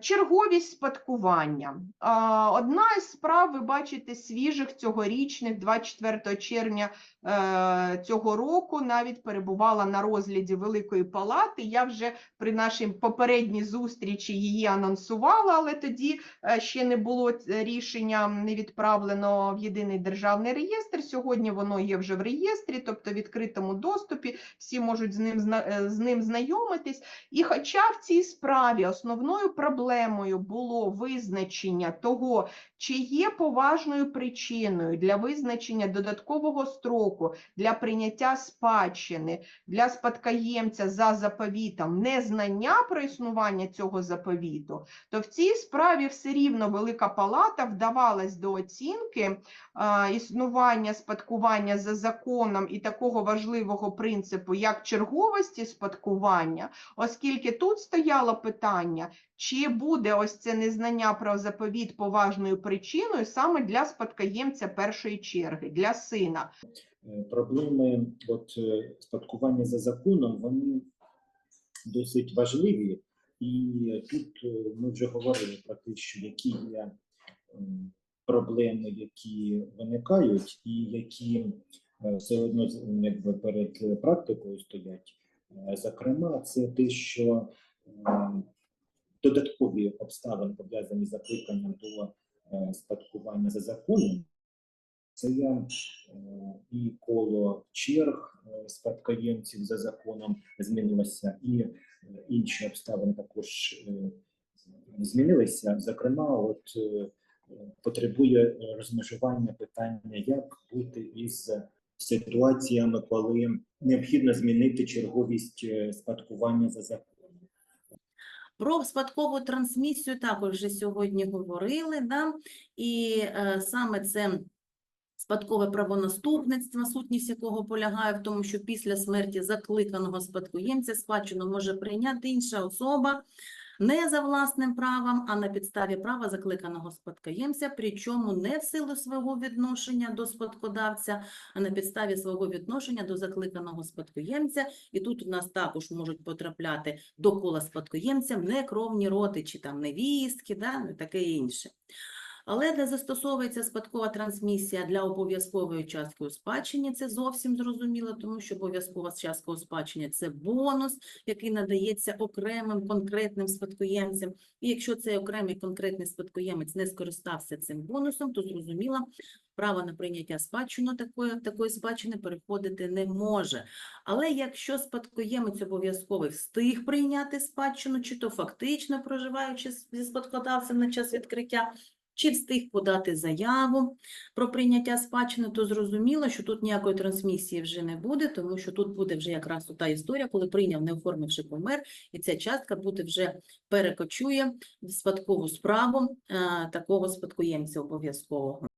Черговість спадкування. Одна із справ, ви бачите, свіжих цьогорічних, 24 червня е, цього року, навіть перебувала на розгляді Великої Палати. Я вже при нашій попередній зустрічі її анонсувала, але тоді е, ще не було рішення, не відправлено в єдиний державний реєстр. Сьогодні воно є вже в реєстрі, тобто в відкритому доступі. Всі можуть з ним е, з ним знайомитись. І хоча в цій справі основною проблемою було визначення того, чи є поважною причиною для визначення додаткового строку для прийняття спадщини для спадкоємця за заповітом незнання про існування цього заповіту, то в цій справі все рівно Велика Палата вдавалась до оцінки а, існування спадкування за законом і такого важливого принципу, як черговості спадкування, оскільки тут стояло питання, чи буде ось це незнання про заповіт поважною причиною саме для спадкоємця першої черги, для сина. Е, Проблеми от, е, спадкування за законом вони досить важливі, і тут е, ми вже говорили про те, що які є проблеми, які виникають, і які все одно якби перед практикою стоять. Зокрема, це те, що додаткові обставини пов'язані з закликанням до е, спадкування за законом. Це є е, і коло черг е, спадкоємців за законом змінилося, і інші обставини також змінилися. Зокрема, от потребує розмежування питання, як бути із ситуаціями, коли необхідно змінити черговість спадкування за законом. Про спадкову трансмісію також вже сьогодні говорили, да? і е, саме це спадкове правонаступництво, сутність якого полягає в тому, що після смерті закликаного спадкоємця спадщину може прийняти інша особа не за власним правом, а на підставі права закликаного спадкоємця, причому не в силу свого відношення до спадкодавця, а на підставі свого відношення до закликаного спадкоємця. І тут у нас також можуть потрапляти до кола спадкоємця некровні родичі, там невістки, да, ну, таке інше. Але де застосовується спадкова трансмісія для обов'язкової частки у спадщині, це зовсім зрозуміло, тому що обов'язкова частка у спадщині – це бонус, який надається окремим конкретним спадкоємцям. І якщо цей окремий конкретний спадкоємець не скористався цим бонусом, то зрозуміло, право на прийняття спадщину такої, такої спадщини переходити не може. Але якщо спадкоємець обов'язковий встиг прийняти спадщину, чи то фактично проживаючи зі спадкодавцем на час відкриття, чи встиг подати заяву про прийняття спадщини, то зрозуміло, що тут ніякої трансмісії вже не буде, тому що тут буде вже якраз та історія, коли прийняв, не оформивши помер, і ця частка буде вже перекочує в спадкову справу е, такого спадкоємця обов'язкового.